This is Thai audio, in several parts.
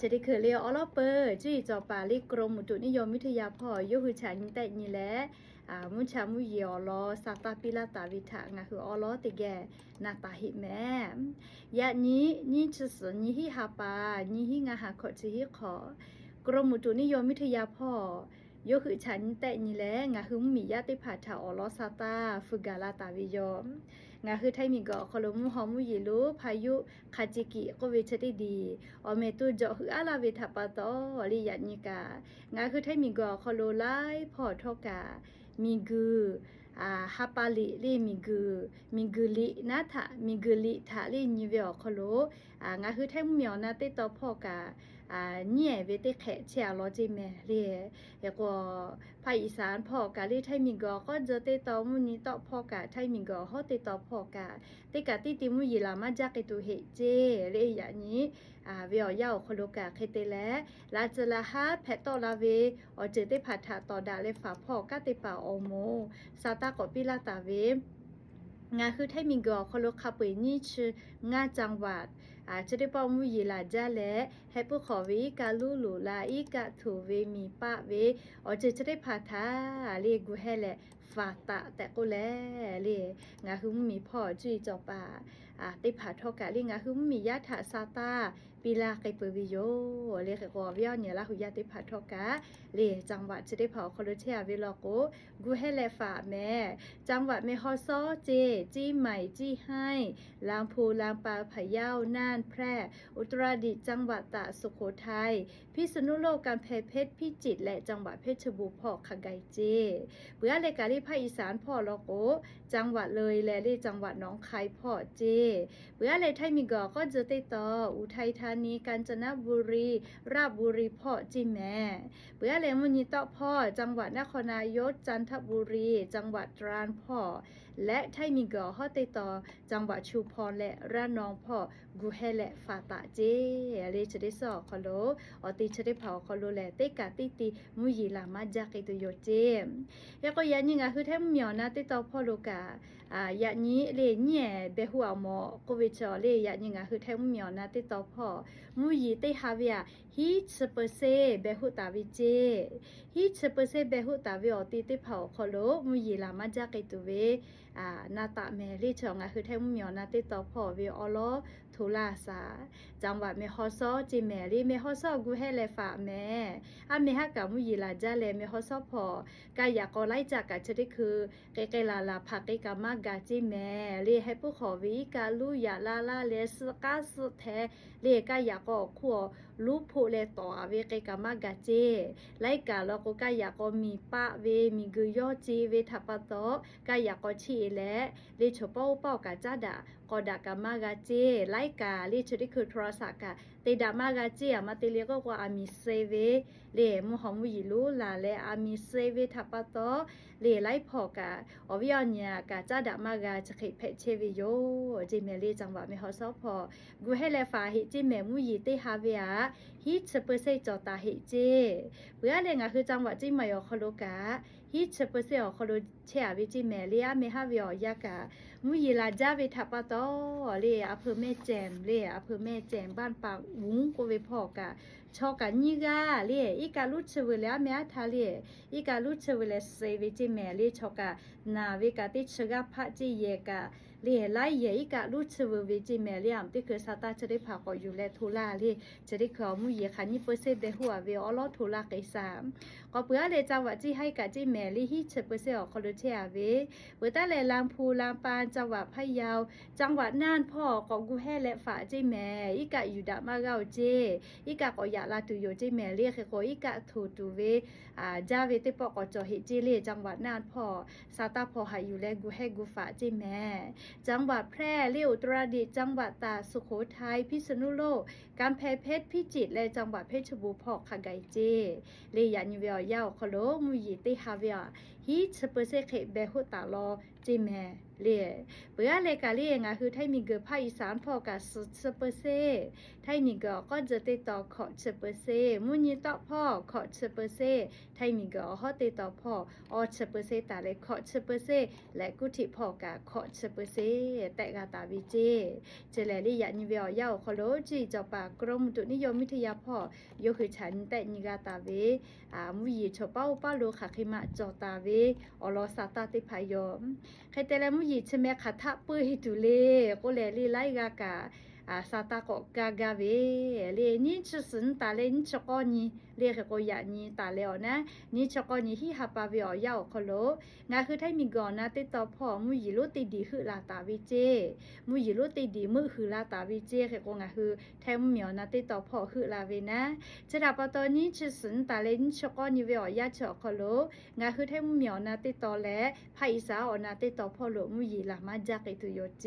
จะได้เคยเรียกอลอเปอร์จี้จอปาลีกรมอุตุนิยมวิทยาพอยุหือฉันแต่นี่แหละอ่ามุชามุเยอลอสาตาปิลาตาวิทางาคืออลอติแกนาตาหิแม่ยะนี้นี่จะสนี่ฮิฮาปานี่ฮิงาหาขอจิฮิขอกรมอุตุนิยมวิทยาพอยคือฉันแต่นี่แหละงาคือมียาติผาถาอลอซาตาฟุกาลาตาวิยอม งาคือไทยมีกาะคอลมุฮอมุยิลุพายุคาจิกิก็เวชติดีอเมตุจาะคืออาลาเวทปปะตอลิยันิกางาคือไทยมีกาะคอโลไลพอทอกามีกืออ่าฮาปาลิลิมีกือมีกือลินาทะมีกือลิทะลินิเวอคอโลอ่างาคือไทยมียวนาเตตอพอกา อ่าเนี่ยเวทีแขกเชียร์ลอจีแม่เรียแล้วก็ภาคอีสานพอกะเรียไทยมิงกอก็เจอเตตอมุนี้ตอพอกะไทยมิงกอเฮาเตตอพอกะเตกะติติมุยีามาจากกตุเฮเจเรียอย่างนี้อ่าวียยาวคนโลกะเคเตและลจละฮาแพตตอลาเวอเจเตผัดถาต่อดาเลฝาพอกะเตป่าโอโมซาตากอปิลาตาเวงาคือไทมิงกอคนโลกะเปนี่ชื่องาจังหวัด အာချစ်ပေါမှုရေလာကြလက်ဟဲပုခေါ်ဝေကလူလူလာဤကထူဝေမီပဝေအော်ချစ်ချစ်ဖာသာလေးဂူဟဲလက် ฝาตะแต่ก็แล้เรียงาคือมีพ่อจุยจอปาอ่าติผาทอกะเรียงาคือมียะถาซาตาปีลาไกเปวิโยเรียกกอวิยเนี่ยละหุยาติผาทอกะเรียจังหวัดจะได้เผาคอลเทียเวลโกกูให้แลฝาแม่จังหวัดเมฮอซอเจจี้ใหม่จี้ให้ลางพูลางปาพะเยาน่านแพร่ อุตรดิตจังหวัดตากสุโขทัยพิษณุโลกกำแพงเพชรพิจิตรและจังหวัดเพชรบูรณ์พอขไกเจเบื่อเลยกาลีภาคอีสานพ่อลอโกจังหวัดเลยและลีจังหวัดน้องคายพ่อเจเบื่อเลยไทยมีกอก็จะติดต่ออุทัยธานีกาญจนบุรี ราชบุรีพ่อจิแม่เบื่อเลยมุนีเตาะพ่อ จังหวัดนครนายกจันทบุรี จังหวัดตราดพ่อ และไทยมีกอฮอติดต่อจังหวัดชูพรและระนองพ่อกูเฮและฟาตาเจเลจะได้สอคอโลออติจะได้เผาคอโลแลเตกาติติมุยีลามาจากิตุโยเจแล้วก็ยันยังไงคือแท้เหมียวนะติดต่อพ่อโลกาอ่ายันนี้เลเนี่ยเบหัวหมอโควิดจอเลยันยังไงคือแท้เหมียวนะติดต่อพ่อมุยีเตฮาเวียฮีชเปอร์เซเบหุตาวิเจฮีชเปอร์เซเบหุตาวิออติติเผาคอโลมุยีลามาจากิตุเว อ่านาตะแมรี่ชองอ่ะคือแท้มุเหมียวนาติดต่อพ่อวิออลอ ทุลาสาจังหวัดเมฮอซอจิแมรี่เมฮอซอกูให้แลฝาแม่อะเมฮะกะมุยีลาจาเลเมฮอซอพอกายากอไล่จากกะจะได้คือเกเกลาลาผักเกกามากาจิแมรี่ให้ผู้ขอวิกาลูยาลาลาเลสกาสแทเรียกายากอขัวลูผู้เลต่อเวเกกามากาเจไล่กาลก็กายากอมีปะเวมีกุยอจีเวทัปปะโตกายากอชีและเลชเป้าเป้ากาจ้าดา กอดากามากาเจไลกาเลชดิคือโทรศัพท์กาเตดามากาเจอะมาเตเลียก็กว่าอามีเซเวเลมุหอมวิลูลาเลอามีเซเวทัปปะโตเลไลพอกาอวิยอนี่ยกาจ้าดามากาจะเขเพเชวิโยจิเมเลจังหวะเมฮอซอพอกูให้แลฟาฮิจิเมมุยีเตฮาเวียฮิชเปอร์เซจอตาฮิเจเบื่อเลยงะคือจังหวะจิมายอคโลกา ฮิชเปอร์เซอคโลเชอวิจิเมเลียเมฮาเวียยากะมุยีลาจาเวทัปปะตอเลอำเภอแม่แจ่มเลอำเภอแม่แจ่มบ้านปางอุงกเวพอกะชอกันยี่กาเลอีกาลุชเวลาแม่ทาเลอีกาลุชเวลเซเวจิเมเลชอกะนาเวกาติชกะพะจิเยกะ เลไลเยอีกาลุชเวเวจิแม่เลอำติคือซาตาจะได้พาก็อยู่แลทุลาเลจะได้ขอมุยคันนี่เปอร์เซ็นต์เบหัวเวอลอทุลาไกสามก็เปื้อเลยจังหวะจิให้กะจิแม่ลีฮิชเปอร์เซ็นต์ออกคอลเทอาเวเวตาเลยลางพูลางปานจังหวัดพะเยาจังหวัดน่านพ่อของกูแห่และฝาเจแม่อีกะอยู่ดะมาเกาเจอีกะก็อยากลาตุโยเจแม่เรียกก็อีกะถูตูเวอ่าจาเวติปอกจอเฮเจเลจังหวัดน่านพ่อซาตาพ่อหาอยู่และกูแห่กูฝาเจแม่จังหวัดแพร่เลี้ยวตรดิตจังหวัดตากสุโขทัยพิษณุโลกกำแพงเพชรพิจิตรและจังหวัดเพชรบูรณ์พ่อขะไกเจเลยยันเวียวยาวคโลมุยติฮาเวียฮีสเปอร์เซเคเบหุตาลอจิแม เลียเปื่อเลกะเลียงอะคือไทยมีเกอภาคอีสานพอกะสุสเปอร์เซ่ไทยมีเกอก็จะติดต่อขอสเปอร์เซ่มุนีต่อพ่อขอสเปอร์เซ่ไทยมีเกอฮอติดต่อพ่อออสเปอร์เซ่ตาเลยขอสเปอร์เซ่และกุฏิพ่อกะขอสเปอร์เซ่แต่กะตาวิเจเจแลลี่ยานิเวียเยาขอโลจีจ้าป่ากรมอุตุนิยมวิทยาพ่อยคือฉันแต่นิกาตาเวอ่ามุยีชอเป้าป้าโลขาคิมะจอตาเวอลอซาตาติพายอมใครแต่ละมุยีชแม่ขัดทะปื้อให้ตุเลก็เลยลีไลกากา ซาตาก็กากาเวเลนี่จะสินตาเลนี่ชกอนี่เลขก็อยานี่ตาแล้วนะนี่ชกอนี่ที่ฮาปาเวอยาวคโลงาคือถ้ามีก่อนนะติดต่อพ่อมุยีรู้ติดีคือลาตาวิเจ มุยีรู้ติดีมือคือลาตาวิเจแค่ก็งาคือแทมเหมียวนะติดต่อพ่อคือลาเวนะจะดับปตอนนี้จะสินตาเลนี่ชกอนีเวอยาชอคโลงาคือแท้เหมียวนาติดต่อและภาคอีสานออนาติดต่อพ่อหลวงมุยีลามาจากไอตุโยเจ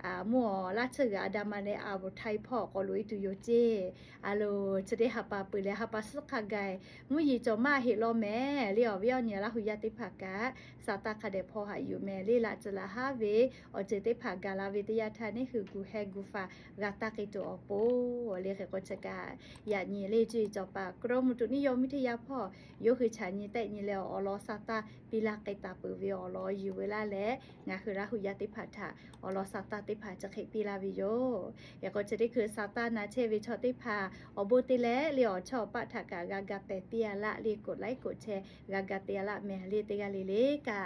มากิตุเฮเจแม่อแล้วก็มุยีติดีก็มือคือลาวิจิก็มาเลจะได้ปอแลไทมุเหมียวนาติดต่ออ๋อพอแล้วก็เจอแล้วเลียอ่ามัวราชกาดามาในอาบไทยพ่อก็ลุยตุโยเจอาโลจะได้หับปาปืนและหับปาสักขะไกมุยีจอมาเฮโลแม่เลียวเวียวเนี่ยละหุยติภากะสาตาคาเดพอหาอยู่แม่ลีละจะละฮาเวอเจติภากาลาวิทยาทานี่คือกูแฮกูฟากาตากิโตอโปเรียกก็จะกาอย่านี่เลจีจอปากรมุตุนิยมวิทยาพ่อยคือฉันนี่แต่นี่แล้วอลอซาตาปิลาไกตาปือเวียอลออยู่เวลาและงาคือละหุยติภาทาอลอซาตาติพาจะเขปีลาวิโยอยากก็จะได้คือซาตานาเชวิชอติพาอบูติเลเลียวชอปะถากากากาเตเตียละรีกดไลค์กดแชร์กากาเตียละแม่เรียติยาลิเลกะ